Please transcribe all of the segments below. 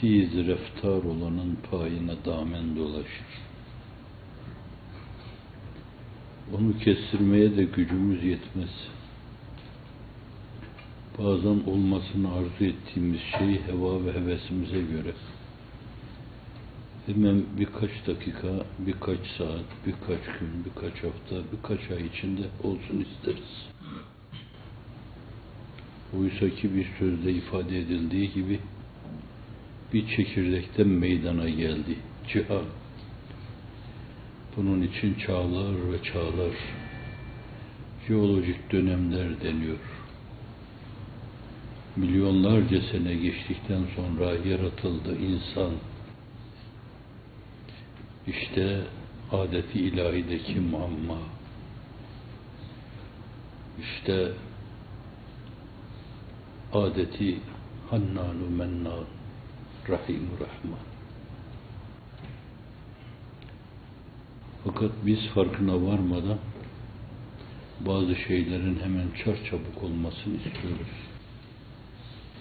tiz reftar olanın payına damen dolaşır. Onu kestirmeye de gücümüz yetmez. Bazen olmasını arzu ettiğimiz şey heva ve hevesimize göre hemen birkaç dakika, birkaç saat, birkaç gün, birkaç hafta, birkaç ay içinde olsun isteriz. Oysa ki bir sözde ifade edildiği gibi bir çekirdekten meydana geldi. Cihad. Bunun için çağlar ve çağlar, jeolojik dönemler deniyor. Milyonlarca sene geçtikten sonra yaratıldı insan. İşte adeti ilahideki muamma. İşte adeti Hannanu Mennan, Rahim Rahman. Fakat biz farkına varmadan bazı şeylerin hemen çarçabuk olmasını istiyoruz.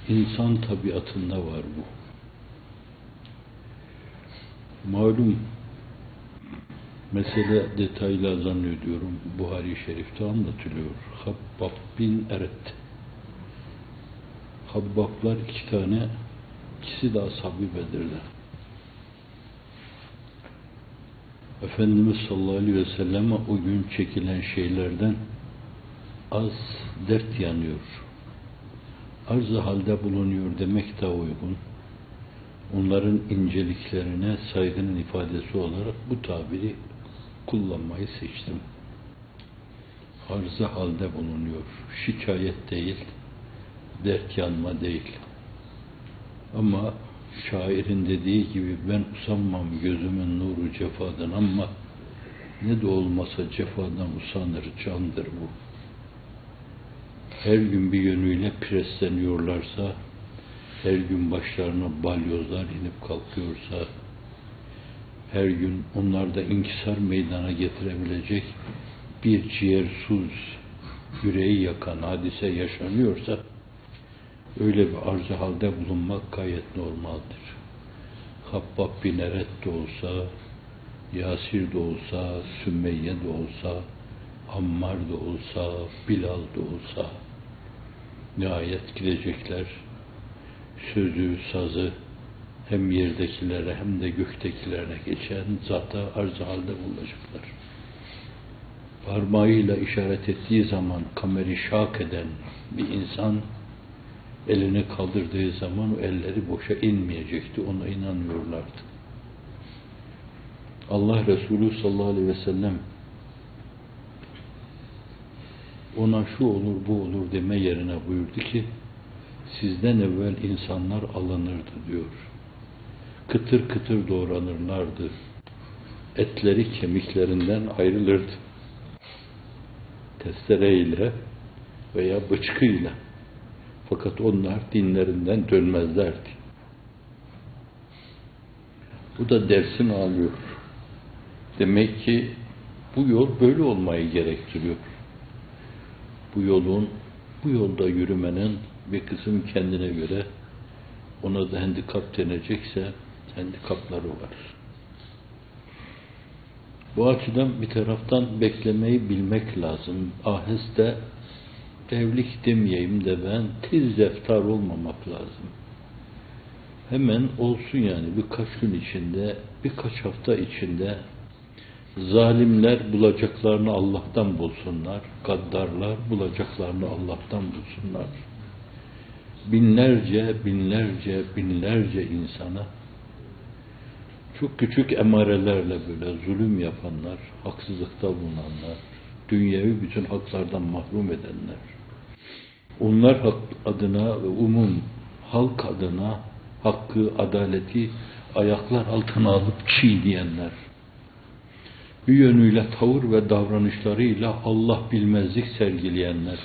İnsan tabiatında var bu. Malum mesele detaylı zannediyorum Buhari Şerif'te anlatılıyor. Habbab bin Eret. Habbablar iki tane, ikisi de ashab-ı Bedir'de. Efendimiz sallallahu aleyhi ve selleme o gün çekilen şeylerden az dert yanıyor. Arz halde bulunuyor demek de uygun. Onların inceliklerine saygının ifadesi olarak bu tabiri kullanmayı seçtim. Arz halde bulunuyor. Şikayet değil, dert yanma değil. Ama şairin dediği gibi ben usanmam gözümün nuru cefadan ama ne de olmasa cefadan usanır candır bu. Her gün bir yönüyle presleniyorlarsa, her gün başlarına balyozlar inip kalkıyorsa, her gün onlarda inkisar meydana getirebilecek bir ciğersuz, yüreği yakan hadise yaşanıyorsa, öyle bir arzu halde bulunmak gayet normaldir. Habbab bin Eret de olsa, Yasir de olsa, Sümeyye de olsa, Ammar da olsa, Bilal da olsa, nihayet gidecekler. Sözü, sazı hem yerdekilere hem de göktekilere geçen zata arz halde bulacaklar. Parmağıyla işaret ettiği zaman kameri şak eden bir insan elini kaldırdığı zaman o elleri boşa inmeyecekti. Ona inanmıyorlardı. Allah Resulü sallallahu aleyhi ve sellem ona şu olur bu olur deme yerine buyurdu ki sizden evvel insanlar alınırdı diyor. Kıtır kıtır doğranırlardı. Etleri kemiklerinden ayrılırdı. Testereyle veya bıçkıyla. Fakat onlar dinlerinden dönmezlerdi. Bu da dersini alıyor. Demek ki bu yol böyle olmayı gerektiriyor. Bu yolun, bu yolda yürümenin bir kısım kendine göre ona da handikap denecekse handikapları var. Bu açıdan bir taraftan beklemeyi bilmek lazım. Aheste evlilik demeyeyim de ben tiz zeftar olmamak lazım. Hemen olsun yani birkaç gün içinde, birkaç hafta içinde zalimler bulacaklarını Allah'tan bulsunlar, gaddarlar bulacaklarını Allah'tan bulsunlar. Binlerce, binlerce, binlerce insana çok küçük emarelerle böyle zulüm yapanlar, haksızlıkta bulunanlar, dünyevi bütün haklardan mahrum edenler, onlar adına ve umum halk adına hakkı, adaleti ayaklar altına alıp çiğneyenler, bir yönüyle tavır ve davranışlarıyla Allah bilmezlik sergileyenler,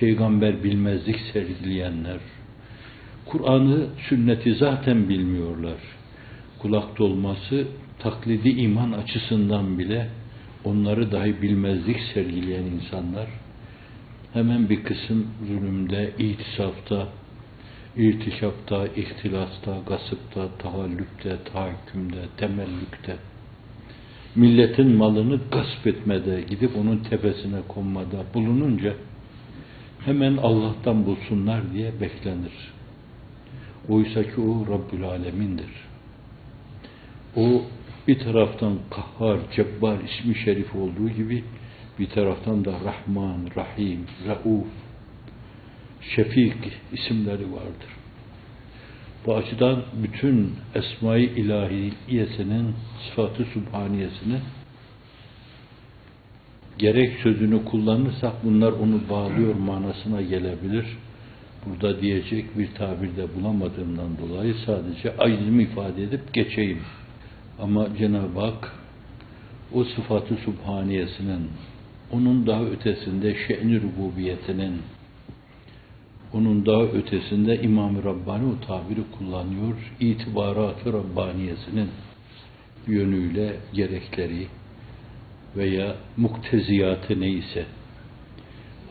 peygamber bilmezlik sergileyenler, Kur'an'ı, sünneti zaten bilmiyorlar. Kulak dolması, taklidi iman açısından bile onları dahi bilmezlik sergileyen insanlar, hemen bir kısım zulümde, itisafta, irtikapta, ihtilasta, gasıpta, tahallüpte, tahakkümde, temellükte, milletin malını gasp etmede, gidip onun tepesine konmada bulununca hemen Allah'tan bulsunlar diye beklenir. Oysa ki o Rabbül Alemin'dir. O bir taraftan Kahhar, Cebbar ismi şerif olduğu gibi bir taraftan da Rahman, Rahim, Rauf, Şefik isimleri vardır. Bu açıdan bütün Esma-i İlahiyesinin, sıfatı Subhaniyesinin gerek sözünü kullanırsak bunlar onu bağlıyor manasına gelebilir. Burada diyecek bir tabirde bulamadığımdan dolayı sadece acizimi ifade edip geçeyim. Ama Cenab-ı Hak o sıfatı Subhaniyesinin, onun daha ötesinde şe'n-i rububiyetinin, onun daha ötesinde İmam-ı Rabbani o tabiri kullanıyor. İtibarat-ı Rabbaniyesinin yönüyle gerekleri veya mukteziyatı neyse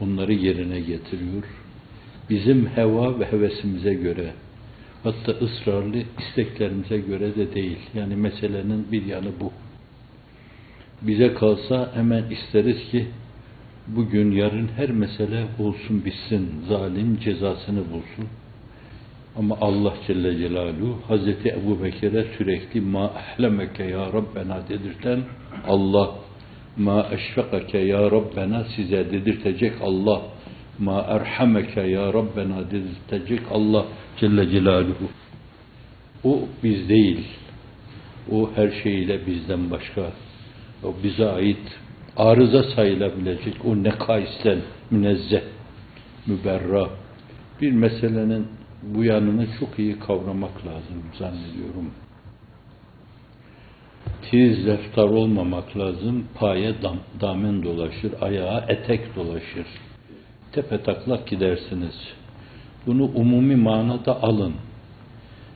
onları yerine getiriyor. Bizim heva ve hevesimize göre hatta ısrarlı isteklerimize göre de değil. Yani meselenin bir yanı bu. Bize kalsa hemen isteriz ki bugün yarın her mesele olsun bitsin, zalim cezasını bulsun. Ama Allah Celle Celaluhu Hazreti Ebu Bekir'e sürekli ma ahlemeke ya Rabbena dedirten Allah ma eşfekeke ya Rabbena size dedirtecek Allah ma erhameke ya Rabbena dedirtecek Allah Celle Celaluhu. O biz değil. O her şeyiyle bizden başka. O bize ait arıza sayılabilecek o nekaisten münezzeh, müberra bir meselenin bu yanını çok iyi kavramak lazım zannediyorum. Tiz leftar olmamak lazım, paye dam, damen dolaşır, ayağa etek dolaşır. Tepe taklak gidersiniz. Bunu umumi manada alın.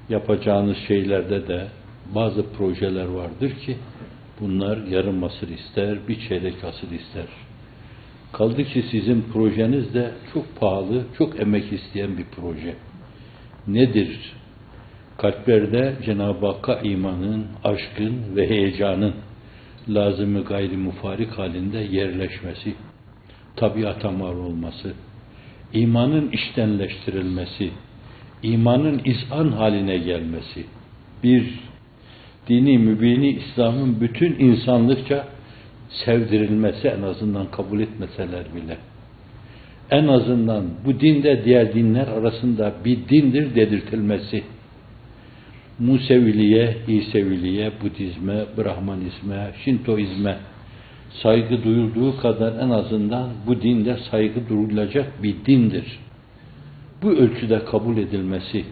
Yapacağınız şeylerde de bazı projeler vardır ki bunlar yarım asır ister, bir çeyrek asır ister. Kaldı ki sizin projeniz de çok pahalı, çok emek isteyen bir proje. Nedir? Kalplerde Cenab-ı Hakk'a imanın, aşkın ve heyecanın lazımı gayri mufarik halinde yerleşmesi, tabiata mal olması, imanın iştenleştirilmesi, imanın izan haline gelmesi, bir dini mübini İslam'ın bütün insanlıkça sevdirilmesi en azından kabul etmeseler bile. En azından bu dinde diğer dinler arasında bir dindir dedirtilmesi. Museviliğe, İseviliğe, Budizme, Brahmanizme, Şintoizme saygı duyulduğu kadar en azından bu dinde saygı duyulacak bir dindir. Bu ölçüde kabul edilmesi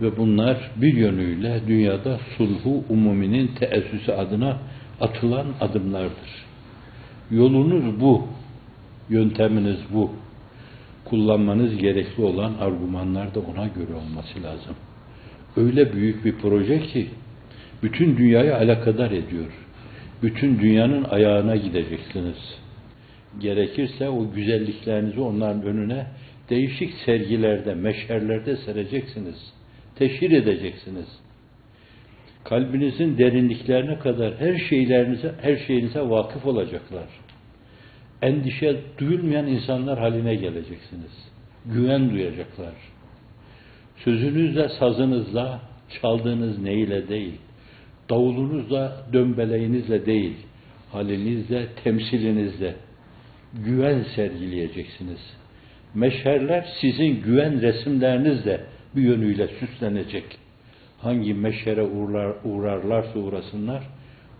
ve bunlar bir yönüyle dünyada sulhu umuminin teessüsü adına atılan adımlardır. Yolunuz bu, yönteminiz bu. Kullanmanız gerekli olan argümanlar da ona göre olması lazım. Öyle büyük bir proje ki bütün dünyayı alakadar ediyor. Bütün dünyanın ayağına gideceksiniz. Gerekirse o güzelliklerinizi onların önüne değişik sergilerde, meşerlerde sereceksiniz. Teşhir edeceksiniz. Kalbinizin derinliklerine kadar her şeylerinize, her şeyinize vakıf olacaklar. Endişe duyulmayan insanlar haline geleceksiniz. Güven duyacaklar. Sözünüzle, sazınızla, çaldığınız neyle değil, davulunuzla, dömbeleğinizle değil, halinizle, temsilinizle güven sergileyeceksiniz. Meşherler sizin güven resimlerinizle bir yönüyle süslenecek. Hangi meşhere uğrar, uğrarlarsa uğrasınlar,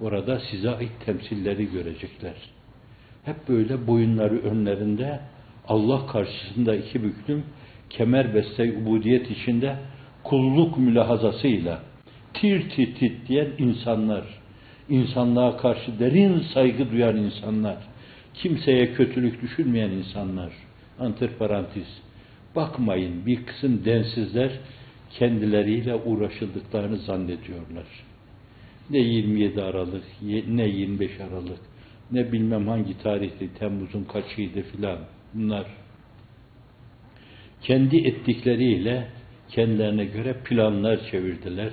orada size ait temsilleri görecekler. Hep böyle boyunları önlerinde Allah karşısında iki büklüm kemer beste ubudiyet içinde kulluk mülahazasıyla tir tir tir diyen insanlar, insanlığa karşı derin saygı duyan insanlar, kimseye kötülük düşünmeyen insanlar, antiparantez, bakmayın bir kısım densizler kendileriyle uğraşıldıklarını zannediyorlar. Ne 27 Aralık, ne 25 Aralık, ne bilmem hangi tarihti, Temmuz'un kaçıydı filan. Bunlar kendi ettikleriyle kendilerine göre planlar çevirdiler.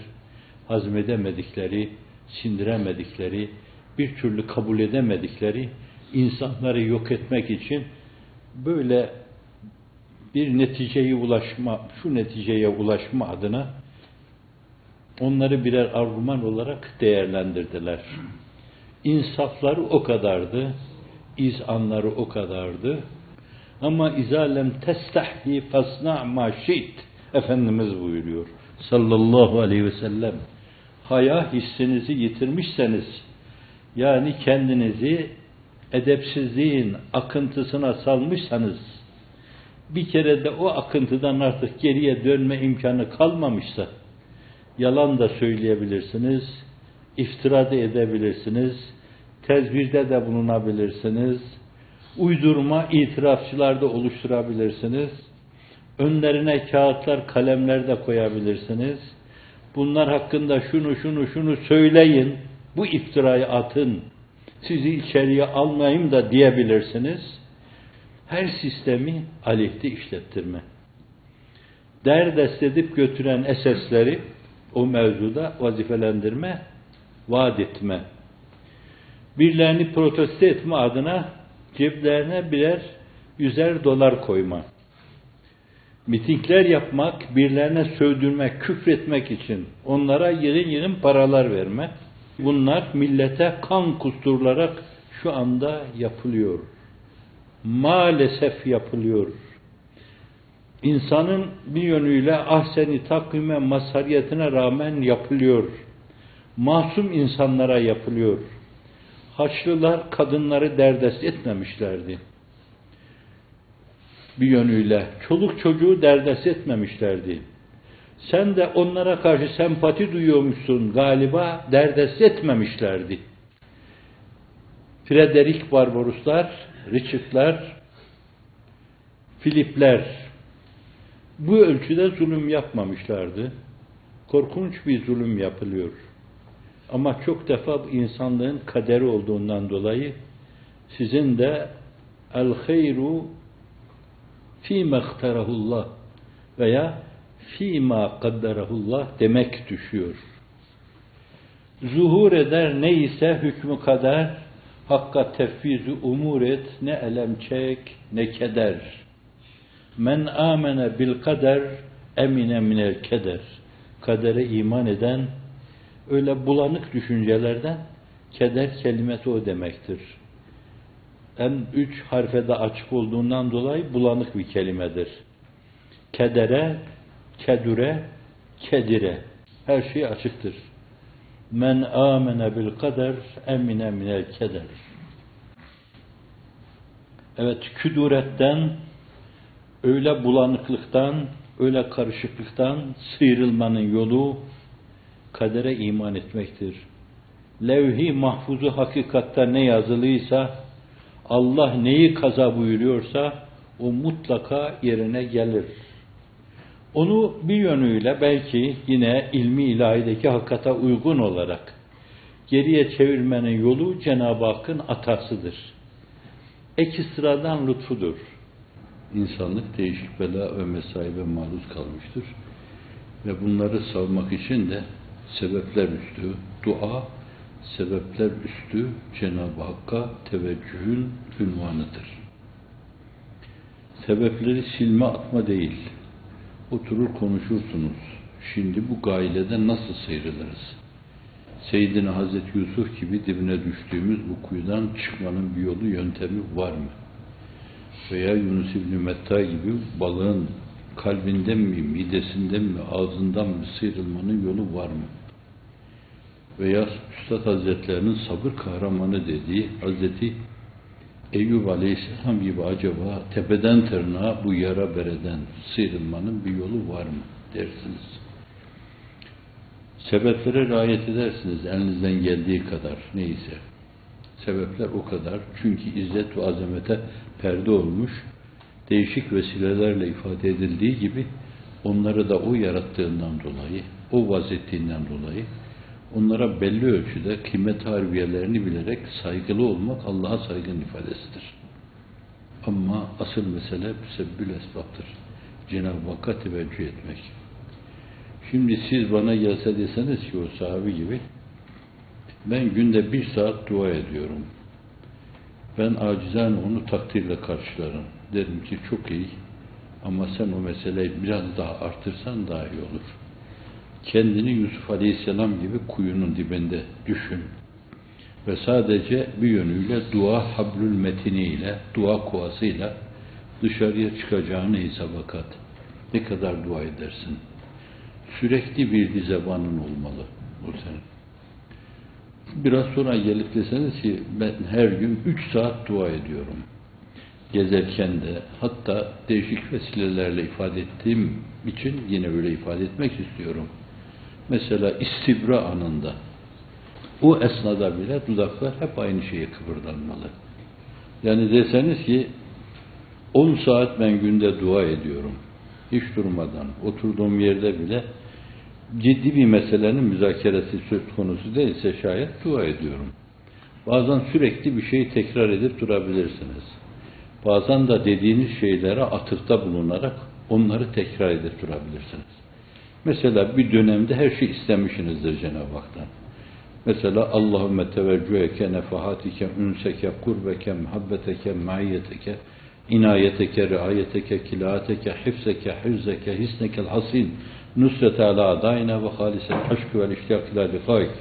Hazmedemedikleri, sindiremedikleri, bir türlü kabul edemedikleri insanları yok etmek için böyle bir neticeye ulaşma, şu neticeye ulaşma adına onları birer argüman olarak değerlendirdiler. İnsafları o kadardı, izanları o kadardı. Ama izalem testahhi fasna ma. Efendimiz buyuruyor sallallahu aleyhi ve sellem. Haya hissinizi yitirmişseniz, yani kendinizi edepsizliğin akıntısına salmışsanız, bir kere de o akıntıdan artık geriye dönme imkanı kalmamışsa, yalan da söyleyebilirsiniz, iftira da edebilirsiniz, tezbirde de bulunabilirsiniz, uydurma itirafçılar da oluşturabilirsiniz, önlerine kağıtlar, kalemler de koyabilirsiniz, bunlar hakkında şunu şunu şunu söyleyin, bu iftirayı atın, sizi içeriye almayayım da diyebilirsiniz. Her sistemi aleyhte işlettirme. Derdest edip götüren esesleri o mevzuda vazifelendirme, vaat etme. Birilerini protesto etme adına ceplerine birer yüzer dolar koyma. Mitingler yapmak, birilerine sövdürmek, küfretmek için onlara yığın yığın paralar vermek. Bunlar millete kan kusturularak şu anda yapılıyor. Maalesef yapılıyor. İnsanın bir yönüyle ahseni takvime mazhariyetine rağmen yapılıyor. Masum insanlara yapılıyor. Haçlılar kadınları derdest etmemişlerdi. Bir yönüyle çoluk çocuğu derdest etmemişlerdi. Sen de onlara karşı sempati duyuyormuşsun galiba derdest etmemişlerdi. Frederick Barbaroslar, Richard'lar, Filipler bu ölçüde zulüm yapmamışlardı. Korkunç bir zulüm yapılıyor. Ama çok defa bu insanlığın kaderi olduğundan dolayı sizin de el hayru fîme ihterahullah veya fîmâ kadderahullah demek düşüyor. Zuhur eder neyse hükmü kader, hakka tefvizu umur et, ne elem çek ne keder. Men amene bil kader, emine minel keder. Kadere iman eden, öyle bulanık düşüncelerden keder kelimesi o demektir. En üç harfede açık olduğundan dolayı bulanık bir kelimedir. Kedere, kedüre, kedire. Her şey açıktır. Men amene bil kader emine minel keder. Evet, küduretten, öyle bulanıklıktan, öyle karışıklıktan sıyrılmanın yolu kadere iman etmektir. Levhi mahfuzu hakikatta ne yazılıysa, Allah neyi kaza buyuruyorsa, o mutlaka yerine gelir. Onu bir yönüyle belki yine ilmi ilahideki hakikata uygun olarak geriye çevirmenin yolu Cenab-ı Hakk'ın atasıdır. Ek sıradan lütfudur. İnsanlık değişik bela ve mesaibe maruz kalmıştır. Ve bunları savmak için de sebepler üstü dua, sebepler üstü Cenab-ı Hakk'a teveccühün ünvanıdır. Sebepleri silme atma değil oturur konuşursunuz. Şimdi bu gailede nasıl sıyrılırız? Seyyidina Hazreti Yusuf gibi dibine düştüğümüz bu kuyudan çıkmanın bir yolu, yöntemi var mı? Veya Yunus İbni Metta gibi balığın kalbinden mi, midesinden mi, ağzından mı sıyrılmanın yolu var mı? Veya Üstad Hazretlerinin sabır kahramanı dediği Hazreti Eyüp Aleyhisselam gibi acaba tepeden tırnağa bu yara bereden sıyrılmanın bir yolu var mı dersiniz. Sebeplere riayet edersiniz elinizden geldiği kadar neyse. Sebepler o kadar. Çünkü izzet ve azamete perde olmuş, değişik vesilelerle ifade edildiği gibi onları da o yarattığından dolayı, o vazettiğinden dolayı onlara belli ölçüde kıymet harbiyelerini bilerek saygılı olmak Allah'a saygın ifadesidir. Ama asıl mesele sebbül esbaptır. Cenab-ı Hakk'a teveccüh etmek. Şimdi siz bana gelse deseniz ki o sahabi gibi ben günde bir saat dua ediyorum. Ben acizane onu takdirle karşılarım. Derim ki çok iyi ama sen o meseleyi biraz daha artırsan daha iyi olur. Kendini Yusuf Aleyhisselam gibi kuyunun dibinde düşün. Ve sadece bir yönüyle dua hablül metiniyle, dua kovasıyla dışarıya çıkacağını hesaba kat. Ne kadar dua edersin? Sürekli bir dizebanın olmalı bu senin. Biraz sonra gelip deseniz ki ben her gün üç saat dua ediyorum. Gezerken de hatta değişik vesilelerle ifade ettiğim için yine böyle ifade etmek istiyorum. Mesela istibra anında o esnada bile dudaklar hep aynı şeye kıpırdanmalı. Yani deseniz ki 10 saat ben günde dua ediyorum. Hiç durmadan. Oturduğum yerde bile ciddi bir meselenin müzakeresi söz konusu değilse şayet dua ediyorum. Bazen sürekli bir şeyi tekrar edip durabilirsiniz. Bazen de dediğiniz şeylere atıfta bulunarak onları tekrar edip durabilirsiniz. Mesela bir dönemde her şey istemişsinizdir Cenab-ı Hak'tan. Mesela Allahümme teveccüheke, nefahatike, ünseke, kurbeke, muhabbeteke, maiyeteke, inayeteke, riayeteke, kilaateke, hifzeke, hüzzeke, hisnekel hasin, nusrete ala adayna ve halisel aşkı vel iştiyak ila likayk.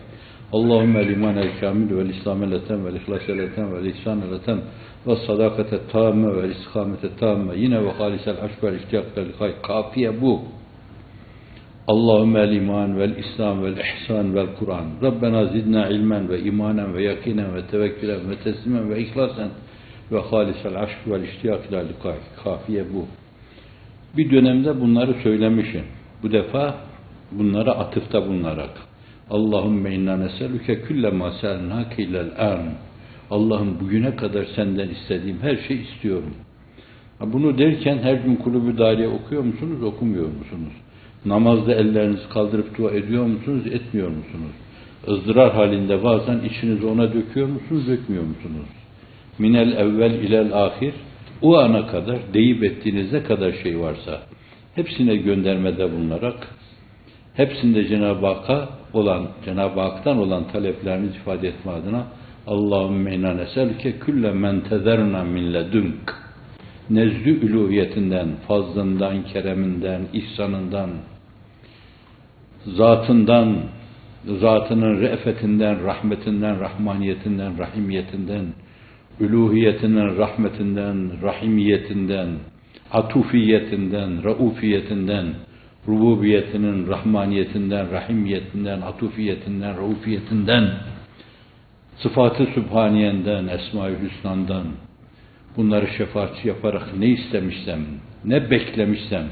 Allahümme liman el kamil vel islam eleten vel ihlas eleten vel ihsan eleten ve sadakate tamme vel istikamete tamme yine ve halisel aşkı vel iştiyak ila likayk. Kafiye bu. Allahümme iman vel İslam vel ihsan vel Kur'an. Rabbena zidna ilmen ve imanen ve yakinen ve tevekkülen ve teslimen ve ihlasen ve halisel aşk vel iştiyak ila. Kafiye bu. Bir dönemde bunları söylemişim. Bu defa bunlara atıfta bulunarak. Allahümme inna neselüke külle ma selnâke ilel an. Allah'ım bugüne kadar senden istediğim her şeyi istiyorum. Bunu derken her gün kulübü dariye okuyor musunuz, okumuyor musunuz? Namazda ellerinizi kaldırıp dua ediyor musunuz, etmiyor musunuz? ızdırar halinde bazen içinizi ona döküyor musunuz, dökmüyor musunuz? Minel evvel ilel ahir, o ana kadar deyip ettiğiniz ne kadar şey varsa, hepsine göndermede bulunarak, hepsinde Cenab-ı Hakk'a olan, Cenab-ı Hak'tan olan taleplerinizi ifade etme adına Allahümme inna neselke külle men tezerna min ledünk nezdü üluhiyetinden, fazlından, kereminden, ihsanından, zatından, zatının re'fetinden, rahmetinden, rahmaniyetinden, rahimiyetinden, üluhiyetinden, rahmetinden, rahimiyetinden, atufiyetinden, raufiyetinden, rububiyetinin rahmaniyetinden, rahimiyetinden, atufiyetinden, raufiyetinden, sıfatı sübhaniyenden, esma-i hüsnandan, bunları şefaatçi yaparak ne istemişsem, ne beklemişsem,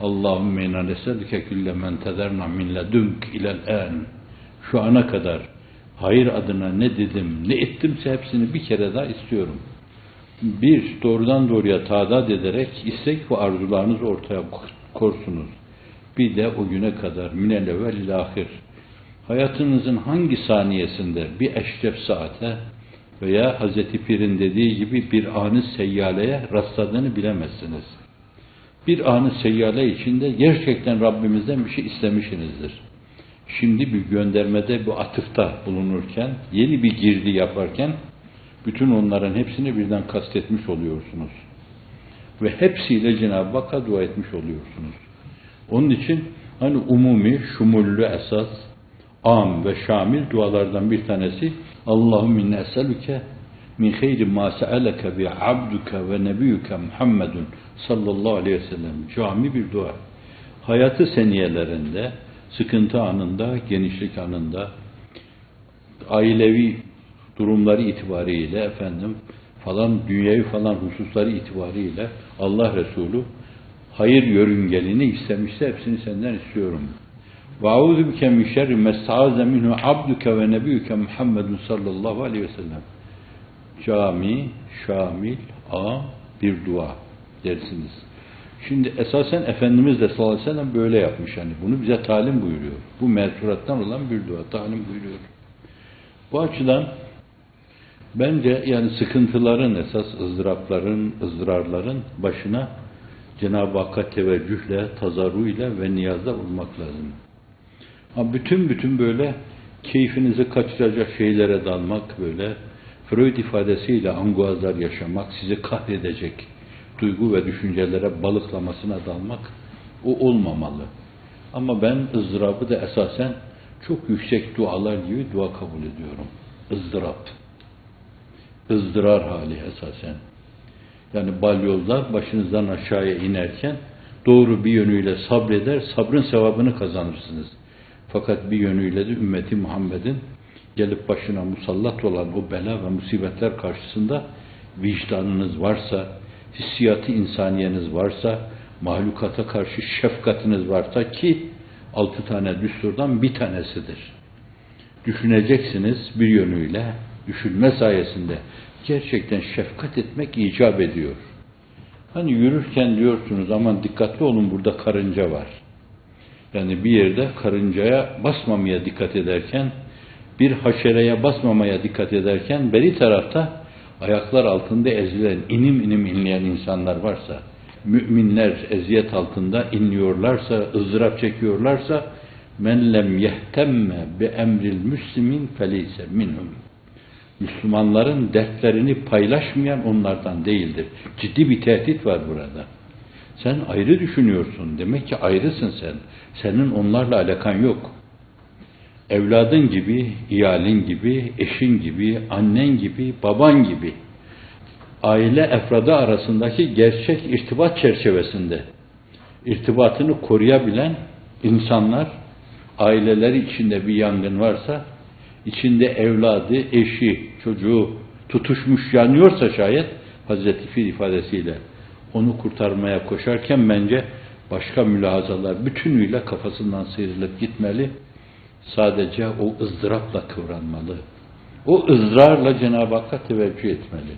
Allahümme inna nesedüke külle men tezerna min ledünk ilel en. Şu ana kadar hayır adına ne dedim, ne ettimse hepsini bir kere daha istiyorum. Bir, doğrudan doğruya tadat ederek istek ve arzularınızı ortaya korsunuz. Bir de o güne kadar minel evvel ahir. Hayatınızın hangi saniyesinde bir eşref saate veya Hazreti Pir'in dediği gibi bir anı seyyaleye rastladığını bilemezsiniz. Bir anı seyyale içinde gerçekten Rabbimizden bir şey istemişsinizdir. Şimdi bir göndermede bu atıfta bulunurken, yeni bir girdi yaparken, bütün onların hepsini birden kastetmiş oluyorsunuz. Ve hepsiyle Cenab-ı Hakk'a dua etmiş oluyorsunuz. Onun için hani umumi, şumullü esas, am ve şamil dualardan bir tanesi Allahümme inne eselüke min hayri ma se'eleke bi abduke ve nebiyyüke Muhammedun sallallahu aleyhi ve sellem. Cami bir dua. Hayatı seniyelerinde, sıkıntı anında, genişlik anında, ailevi durumları itibariyle efendim falan dünyevi falan hususları itibariyle Allah Resulü hayır yörüngelini istemişse hepsini senden istiyorum. Ve auzu bike min şerri mestaaze minhu abduke ve nebiyyüke Muhammedun sallallahu aleyhi. Cami, şamil, a bir dua dersiniz. Şimdi esasen Efendimiz de sallallahu aleyhi ve sellem böyle yapmış. Yani bunu bize talim buyuruyor. Bu mersurattan olan bir dua. Talim buyuruyor. Bu açıdan Bence yani sıkıntıların esas ızdırapların, ızdırarların başına Cenab-ı Hakk'a teveccühle, tazarruyla ve niyazla vurmak lazım. Ama bütün bütün böyle keyfinizi kaçıracak şeylere dalmak böyle Freud ifadesiyle anguazlar yaşamak, sizi kahredecek duygu ve düşüncelere balıklamasına dalmak o olmamalı. Ama ben ızdırabı da esasen çok yüksek dualar gibi dua kabul ediyorum. ızdırap. ızdırar hali esasen. Yani balyozlar başınızdan aşağıya inerken doğru bir yönüyle sabreder, sabrın sevabını kazanırsınız. Fakat bir yönüyle de ümmeti Muhammed'in gelip başına musallat olan o bela ve musibetler karşısında vicdanınız varsa, hissiyatı insaniyeniz varsa, mahlukata karşı şefkatiniz varsa ki altı tane düsturdan bir tanesidir. Düşüneceksiniz bir yönüyle, düşünme sayesinde gerçekten şefkat etmek icap ediyor. Hani yürürken diyorsunuz aman dikkatli olun burada karınca var. Yani bir yerde karıncaya basmamaya dikkat ederken, bir haşereye basmamaya dikkat ederken beri tarafta ayaklar altında ezilen, inim inim inleyen insanlar varsa, müminler eziyet altında inliyorlarsa, ızdırap çekiyorlarsa, men lem yehtemme bi emril müslimin felise minhum. Müslümanların dertlerini paylaşmayan onlardan değildir. Ciddi bir tehdit var burada. Sen ayrı düşünüyorsun. Demek ki ayrısın sen. Senin onlarla alakan yok. Evladın gibi, iyalin gibi, eşin gibi, annen gibi, baban gibi aile efradı arasındaki gerçek irtibat çerçevesinde irtibatını koruyabilen insanlar aileleri içinde bir yangın varsa içinde evladı, eşi, çocuğu tutuşmuş yanıyorsa şayet Hazreti Fil ifadesiyle onu kurtarmaya koşarken bence başka mülahazalar bütünüyle kafasından sıyrılıp gitmeli. Sadece o ızdırapla kıvranmalı. O ızrarla Cenab-ı Hakk'a teveccüh etmeli.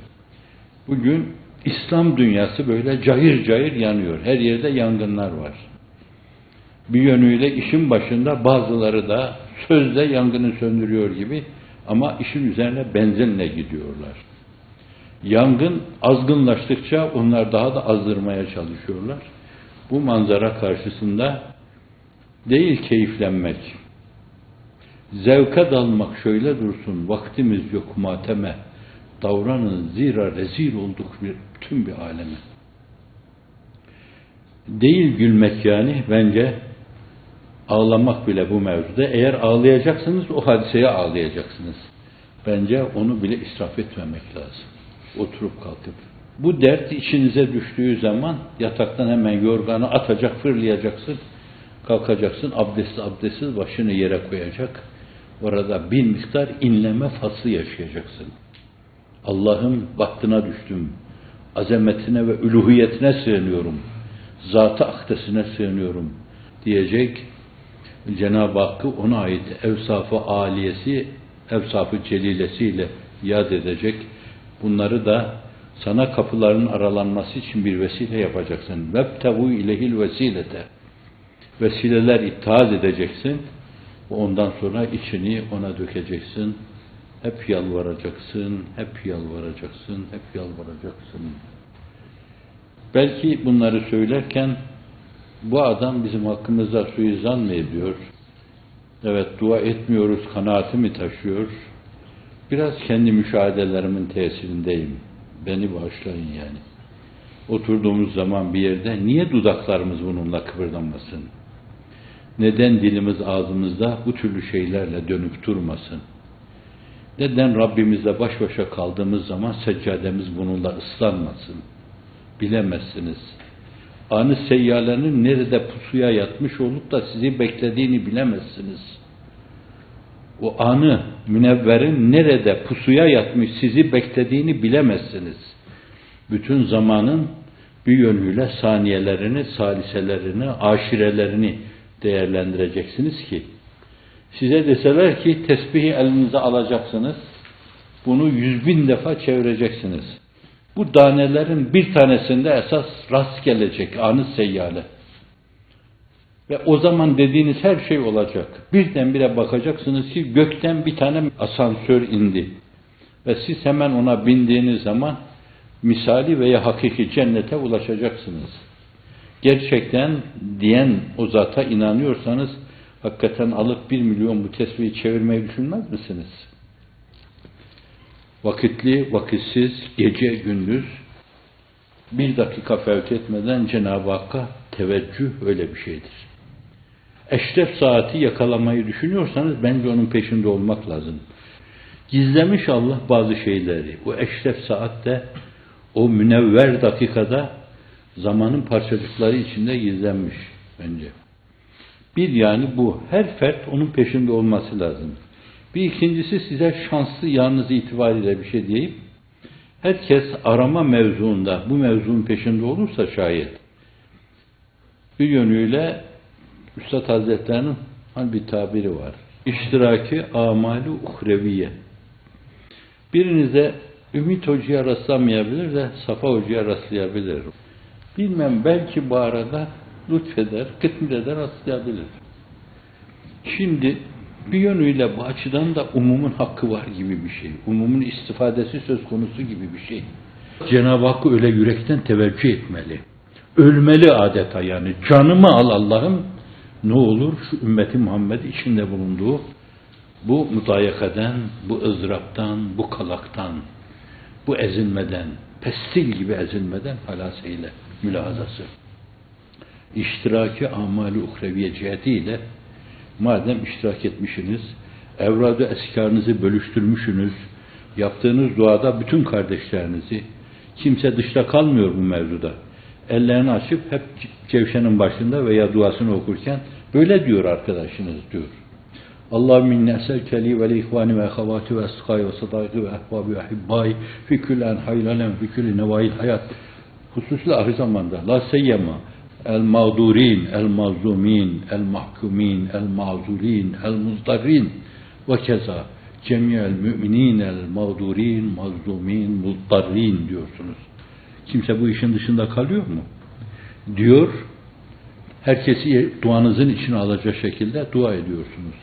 Bugün İslam dünyası böyle cayır cayır yanıyor. Her yerde yangınlar var. Bir yönüyle işin başında bazıları da sözde yangını söndürüyor gibi ama işin üzerine benzinle gidiyorlar. Yangın azgınlaştıkça onlar daha da azdırmaya çalışıyorlar. Bu manzara karşısında değil keyiflenmek, zevke dalmak şöyle dursun, vaktimiz yok mateme, davranın zira rezil olduk bir, bütün bir aleme. Değil gülmek yani bence ağlamak bile bu mevzuda. Eğer ağlayacaksınız o hadiseye ağlayacaksınız. Bence onu bile israf etmemek lazım. Oturup kalkıp. Bu dert içinize düştüğü zaman yataktan hemen yorganı atacak, fırlayacaksın. Kalkacaksın, abdestli abdestsiz başını yere koyacak. Orada bir miktar inleme faslı yaşayacaksın. Allah'ım bahtına düştüm. Azametine ve üluhiyetine sığınıyorum. Zat-ı akdesine sığınıyorum diyecek. Cenab-ı Hakk'ı ona ait evsafı aliyesi, evsafı celilesiyle yad edecek. Bunları da sana kapıların aralanması için bir vesile yapacaksın. Vebtevu ilehil vesilete. Vesileler itaat edeceksin. Ondan sonra içini ona dökeceksin. Hep yalvaracaksın, hep yalvaracaksın, hep yalvaracaksın. Belki bunları söylerken bu adam bizim hakkımızda suizan mı ediyor? Evet dua etmiyoruz kanaati mi taşıyor? Biraz kendi müşahedelerimin tesirindeyim. Beni bağışlayın yani. Oturduğumuz zaman bir yerde niye dudaklarımız bununla kıpırdamasın? Neden dilimiz ağzımızda bu türlü şeylerle dönüp durmasın? Neden Rabbimizle baş başa kaldığımız zaman seccademiz bununla ıslanmasın? Bilemezsiniz. Anı seyyalenin nerede pusuya yatmış olup da sizi beklediğini bilemezsiniz. O anı münevverin nerede pusuya yatmış sizi beklediğini bilemezsiniz. Bütün zamanın bir yönüyle saniyelerini, saliselerini, aşirelerini değerlendireceksiniz ki Size deseler ki tesbihi elinize alacaksınız, bunu yüz bin defa çevireceksiniz. Bu danelerin bir tanesinde esas rast gelecek anı seyyale. Ve o zaman dediğiniz her şey olacak. Birdenbire bakacaksınız ki gökten bir tane asansör indi. Ve siz hemen ona bindiğiniz zaman misali veya hakiki cennete ulaşacaksınız. Gerçekten diyen o zata inanıyorsanız hakikaten alıp bir milyon bu tesbihi çevirmeyi düşünmez misiniz? Vakitli, vakitsiz, gece, gündüz bir dakika fevt etmeden Cenab-ı Hakk'a teveccüh öyle bir şeydir. Eşref saati yakalamayı düşünüyorsanız bence onun peşinde olmak lazım. Gizlemiş Allah bazı şeyleri. O eşref saatte o münevver dakikada zamanın parçacıkları içinde gizlenmiş bence. Bir yani bu. Her fert onun peşinde olması lazım. Bir ikincisi size şanslı yalnız itibariyle bir şey diyeyim. Herkes arama mevzuunda bu mevzunun peşinde olursa şayet bir yönüyle Üstad Hazretlerinin hani bir tabiri var. İştiraki amali uhreviye. Birinize Ümit Hoca'ya rastlamayabilir de Safa Hoca'ya rastlayabilir. Bilmem belki bu arada lütfeder, kıtmir eder rastlayabilir. Şimdi bir yönüyle bu açıdan da umumun hakkı var gibi bir şey. Umumun istifadesi söz konusu gibi bir şey. Cenab-ı Hakk'ı öyle yürekten teveccüh etmeli. Ölmeli adeta yani. Canımı al Allah'ım ne olur şu ümmeti Muhammed içinde bulunduğu bu müdayakaden, bu ızdıraptan, bu kalaktan, bu ezilmeden, pestil gibi ezilmeden halas eyle mülazası. İştiraki amali uhreviye cihetiyle madem iştirak etmişsiniz, evrad eskarınızı bölüştürmüşsünüz, yaptığınız duada bütün kardeşlerinizi, kimse dışta kalmıyor bu mevzuda. Ellerini açıp hep cevşenin başında veya duasını okurken böyle diyor arkadaşınız diyor. Allah minne eselkeli ve ihvani ve ahavati ve eskai ve sadaki ve ehbabi ve ahibbai fi küllen haylalen fi külli nevail hayat hususla ahir zamanda la seyyema el mağdurin, el mazlumin, el mahkumin, el mazulin, el muzdarrin ve keza cemiyel müminin, el mağdurin, mazlumin, muzdarrin diyorsunuz. Kimse bu işin dışında kalıyor mu? Diyor, herkesi duanızın içine alacak şekilde dua ediyorsunuz.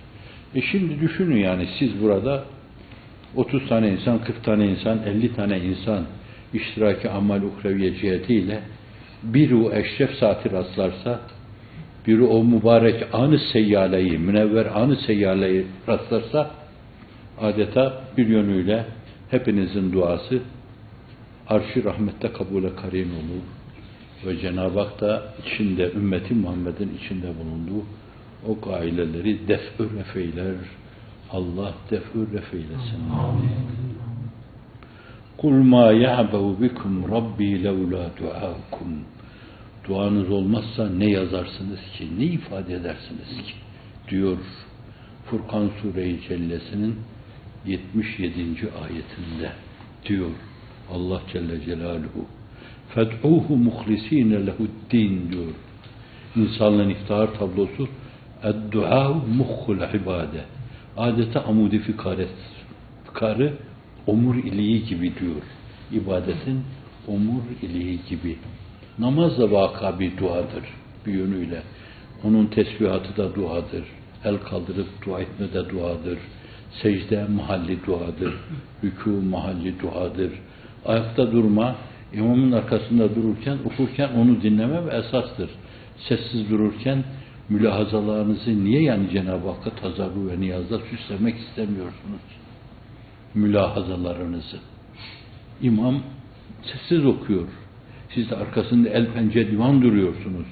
E şimdi düşünün yani siz burada 30 tane insan, 40 tane insan, 50 tane insan iştiraki amal ukreviye cihetiyle biri o eşref saati rastlarsa, biri o mübarek anı seyyaleyi, münevver anı seyyaleyi rastlarsa, adeta bir yönüyle hepinizin duası arş-ı rahmette kabule karin olur. Ve Cenab-ı Hak da içinde, ümmeti Muhammed'in içinde bulunduğu o gaileleri def'ü refeyler. Allah def'ü refeylesin. Kul ma ya'behu bikum rabbi levla duakum. Duanız olmazsa ne yazarsınız ki, ne ifade edersiniz ki? Diyor Furkan Sure-i Cellesi'nin 77. ayetinde diyor Allah Celle Celaluhu. Fed'uhu muhlisine lehuddin diyor. İnsanlığın iftihar tablosu Eddua muhul ibade. Adeta amudi fikaret. Fikarı omur iliği gibi diyor. İbadetin omur iliği gibi. Namaz da vaka bir duadır bir yönüyle. Onun tesbihatı da duadır. El kaldırıp dua etme de duadır. Secde mahalli duadır. Rükû mahalli duadır. Ayakta durma, imamın arkasında dururken, okurken onu dinleme ve esastır. Sessiz dururken mülahazalarınızı niye yani Cenab-ı Hakk'a tazarru ve niyazda süslemek istemiyorsunuz? Mülahazalarınızı. İmam sessiz okuyor. Siz de arkasında el pençe divan duruyorsunuz.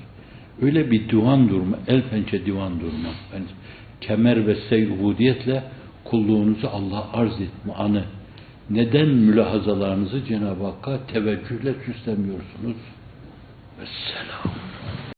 Öyle bir divan durma, el pençe divan durma. Yani kemer ve seyr ubudiyetle kulluğunuzu Allah'a arz etme anı. Neden mülahazalarınızı Cenab-ı Hakk'a teveccühle süslemiyorsunuz? Vesselam.